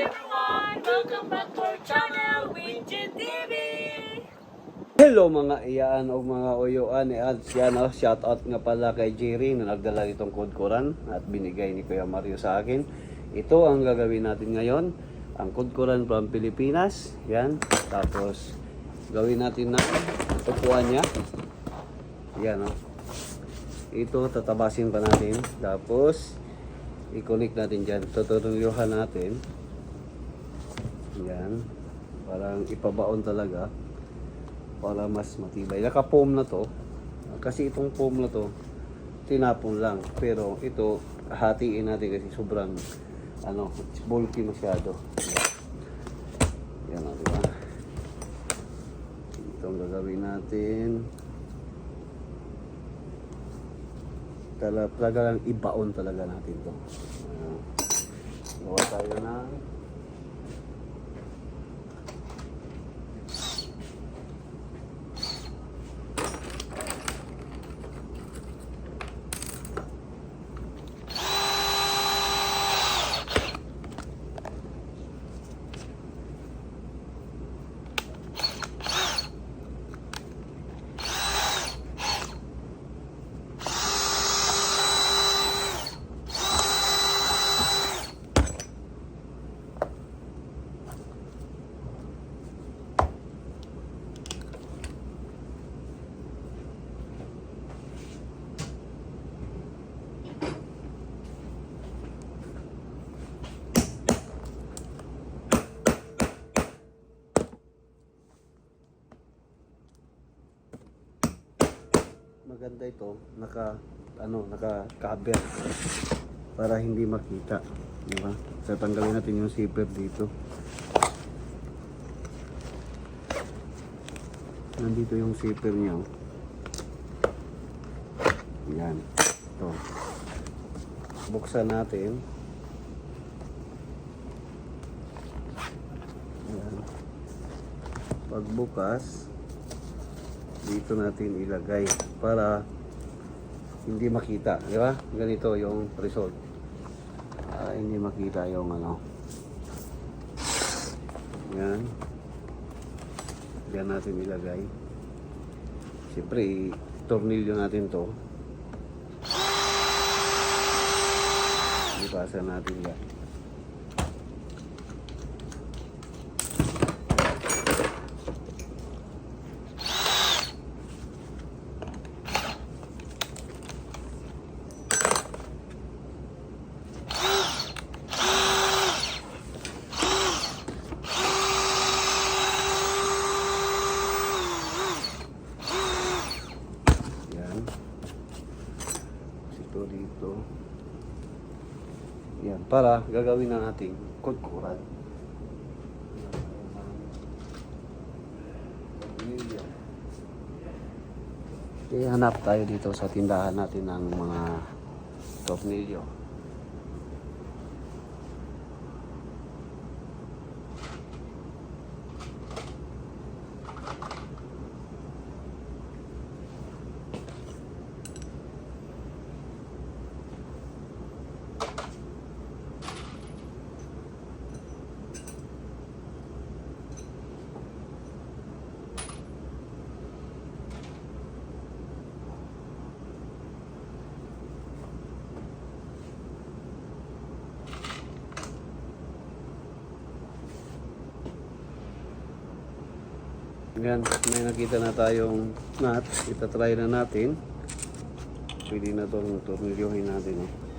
everyone! Welcome back to our channel, Winjin TV! Hello mga iyaan o mga uyuan at siya no, shout out nga pala kay Jerry na nagdala nitong code Quran at binigay ni Kuya Mario sa akin. Ito ang gagawin natin ngayon. Ang code Quran from Pilipinas. Yan. Tapos gawin natin na tukuan niya. Yan no. Ito tatabasin pa natin. Tapos i-connect natin dyan. Tutulungan natin. Yan. Parang ipabaon talaga para mas matibay. Naka-foam na to. Kasi itong foam na to, tinapon lang. Pero ito, hatiin natin kasi sobrang ano, bulky masyado. Yan o, di ba? Ito ang gagawin natin. Tala, talaga lang ibaon talaga natin to. Gawa tayo ng maganda ito naka ano naka cover para hindi makita di ba? So tanggalin natin yung zipper dito. Nandito yung zipper niya oh. yan ito. Buksan natin. Yan. Pagbukas dito natin ilagay para hindi makita, di ba? Ganito yung result. Ah, hindi makita yung ano. Yan. Yan natin ilagay. Siyempre, tornilyo natin to. Ipasa natin. Yan. Ito dito. Yan. Para gagawin na nating kudkuran. Okay, hanap tayo dito sa tindahan natin ng mga tornilyo. Yan, may nakita na tayong nut. Itatry na natin. Pwede na itong tornilyohin natin. Eh.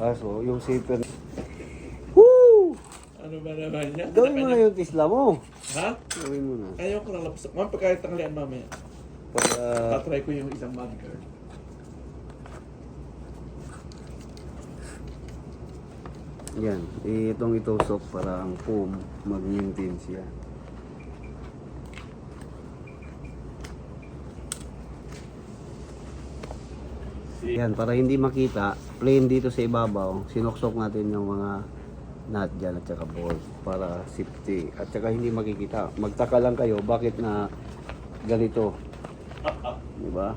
Kaso, yung zipper... Woo! Ano ba naman yan? Gawin mo na yung tisla mo. Ha? Gawin mo na. Ayaw ko na lapos. Ma'am, pagkahit tanglian mamaya. Para... Tatry ko yung isang moniker. Yan, eh, itong itusok para ang foam mag-maintain siya. Yan, para hindi makita, plain dito sa ibabaw, sinuksok natin yung mga nut dyan at saka bolt para safety at saka hindi makikita. Magtaka lang kayo bakit na ganito. Di ba?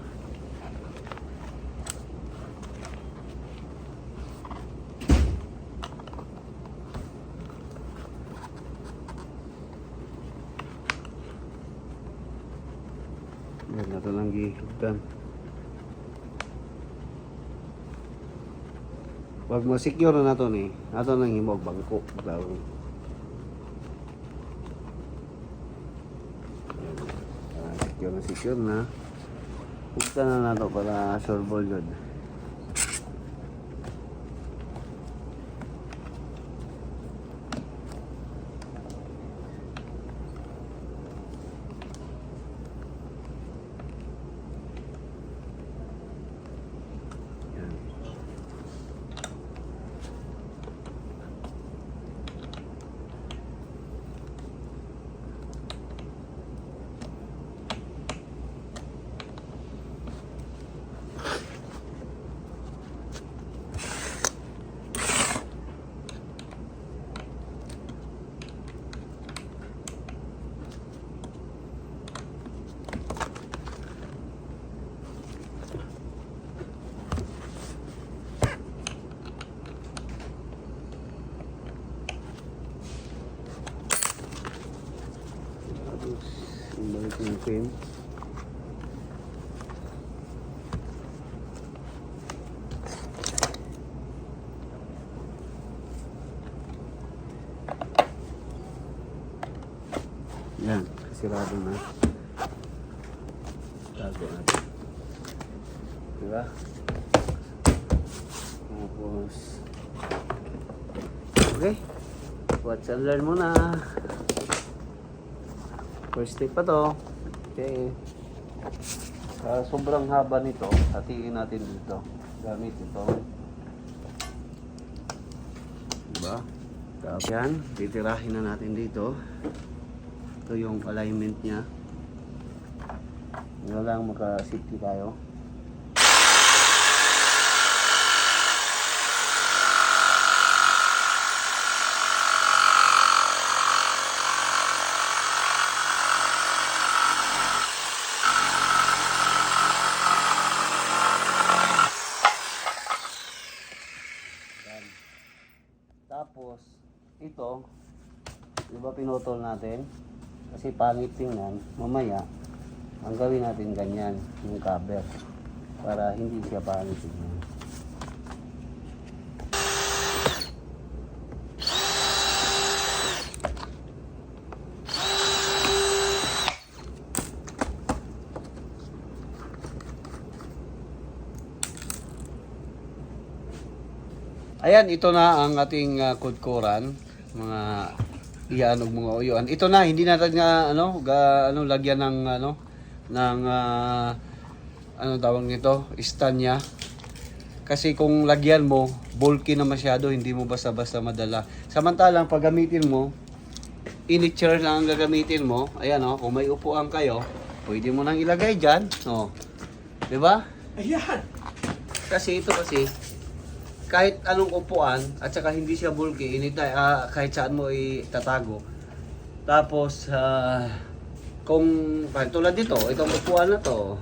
Yan, nato lang gihigtan. Wag mo secure na nato ni. Ato nang himog bangko daw. Ah, secure na secure na. Buksan na nato para sure ball yun. Yan. Tapos, pin. Yan, kasirado na. Tago natin. Diba? Tapos, okay. Watch and learn muna. First step pa to. Okay. Sa sobrang haba nito, hatiin natin dito. Gamit ito. Diba? Tapos yan, titirahin na natin dito. Ito yung alignment niya. Nga lang maka-safety tayo. Yan. Tapos, ito, di ba pinutol natin? Kasi pangit tingnan, mamaya, ang gawin natin ganyan, yung cover. Para hindi siya pangit tingnan. Ayan, ito na ang ating uh, kudkuran, mga iyan og mga uyuan. Ito na, hindi natin nga ano, ga, ano lagyan ng ano ng ah, ano tawag nito, stand niya. Kasi kung lagyan mo, bulky na masyado, hindi mo basta-basta madala. Samantalang pag gamitin mo, init-chair lang ang gagamitin mo. Ayan oh, kung may upuan kayo, pwede mo nang ilagay diyan, oh. 'Di ba? Ayan! Kasi ito kasi kahit anong upuan at saka hindi siya bulky, anytime ah, kahit saan mo itatago. Tapos ah, kung kahit tulad dito, itong upuan na to,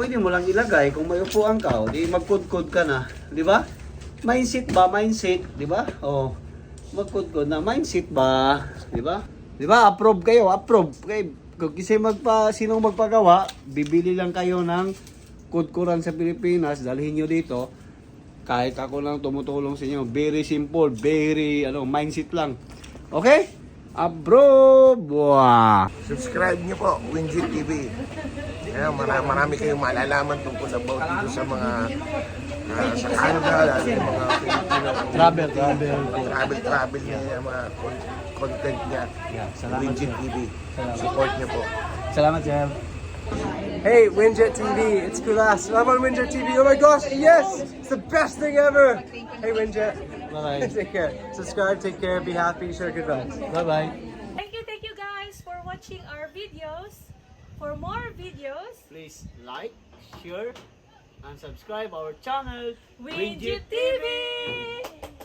pwede mo lang ilagay kung may upuan ka, o, di magkudkod ka na, di ba? Mindset ba? Mindset, di ba? Oh, magkudkod na mindset ba? Di ba? Di ba? Approve kayo, approve. Okay. Kung kasi magpa, sinong magpagawa, bibili lang kayo ng kudkuran sa Pilipinas, dalhin nyo dito. Kahit ako lang tumutulong sa inyo. Very simple, very ano, mindset lang. Okay? Wow! subscribe niyo po, Winjit TV. Ayan, marami, marami kayong malalaman tungkol about dito sa mga ah, sa Canada, lalo yung mga Filipino. Travel, travel. Travel, travel niya, yung mga con- content niya. Yeah, salamat, Winjit sir. TV. Support niyo po. Salamat, Jeff. Hey, Winjet TV, it's Kulas. I'm on Winjet TV. Oh my gosh, yes! It's the best thing ever! Hey, Winjet. Bye-bye. take care. Subscribe, take care, be happy, share good vibes. Bye-bye. Thank you, thank you guys for watching our videos. For more videos, Please like, share, and subscribe our channel, Winji TV!